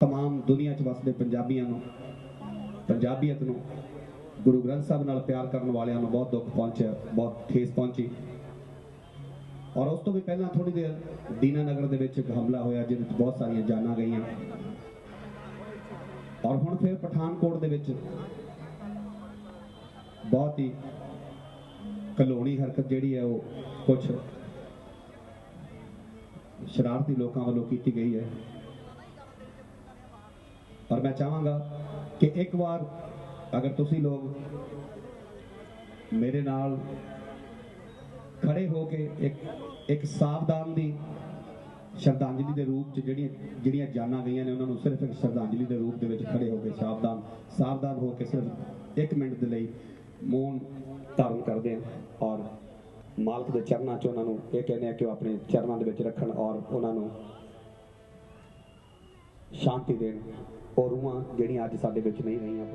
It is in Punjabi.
तमाम ਦੁਨੀਆ 'ਚ ਵਸਦੇ ਪੰਜਾਬੀਆਂ ਨੂੰ ਪੰਜਾਬੀਅਤ ਨੂੰ ਗੁਰੂ ਗ੍ਰੰਥ ਸਾਹਿਬ ਨਾਲ ਪਿਆਰ ਕਰਨ ਵਾਲਿਆਂ ਨੂੰ ਬਹੁਤ ਦੁੱਖ ਪਹੁੰਚਿਆ ਬਹੁਤ ਠੇਸ ਪਹੁੰਚੀ ਔਰ ਉਸ ਤੋਂ ਵੀ ਪਹਿਲਾਂ ਥੋੜੀ ਦੇਰ ਦੀਨਾਨਗਰ ਦੇ ਵਿੱਚ ਇੱਕ ਹਮਲਾ ਹੋਇਆ ਜਿਹਦੇ ਵਿੱਚ ਬਹੁਤ ਸਾਰੀਆਂ ਜਾਨਾਂ ਗਈਆਂ ਔਰ ਹੁਣ ਫਿਰ ਪਠਾਨਕੋਟ ਦੇ ਵਿੱਚ ਬਹੁਤ ਹੀ ਕਲੋਣੀ ਹਰਕਤ ਜਿਹੜੀ ਹੈ ਉਹ ਕੁਝ ਸ਼ਰਾਰਤੀ ਲੋਕਾਂ ਵੱਲੋਂ ਕੀਤੀ ਗਈ ਹੈ ਔਰ ਮੈਂ ਚਾਹਾਂਗਾ ਕਿ ਇੱਕ ਵਾਰ ਅਗਰ ਤੁਸੀਂ ਲੋਕ ਮੇਰੇ ਨਾਲ ਖੜੇ ਹੋ ਕੇ ਇੱਕ ਇੱਕ ਸਾਵਧਾਨ ਦੀ ਸ਼ਰਧਾਂਜਲੀ ਦੇ ਰੂਪ 'ਚ ਜਿਹੜੀਆਂ ਜਿਹੜੀਆਂ ਜਾਨਾਂ ਗਈਆਂ ਨੇ ਉਹਨਾਂ ਨੂੰ ਸਿਰਫ ਇੱਕ ਸ਼ਰਧਾਂਜਲੀ ਦੇ ਰੂਪ ਦੇ ਵਿੱਚ ਖੜੇ ਹੋ ਕੇ ਸਾਵਧਾਨ ਸਾਵਧਾਨ ਹੋ ਕੇ ਸਿਰਫ 1 ਮਿੰਟ ਦੇ ਲਈ ਮੌਨ ਧਾਰਨ ਕਰਦੇ ਹਾਂ ਔਰ ਮਾਲਕ ਦੇ ਚਰਨਾਂ 'ਚ ਉਹਨਾਂ ਨੂੰ ਇਹ ਕਹਿੰਦੇ ਆ ਕਿ ਉਹ ਆਪਣੇ ਚਰਨਾਂ ਦੇ ਵਿੱਚ ਰੱਖਣ ਔਰ ਉਹਨਾਂ ਨੂੰ ਸ਼ਾਂਤੀ ਦੇਣ। ਉਹ ਰੂਹਾਂ ਜਿਹੜੀਆਂ ਅੱਜ ਸਾਡੇ ਵਿੱਚ ਨਹੀਂ ਰਹੀਆਂ।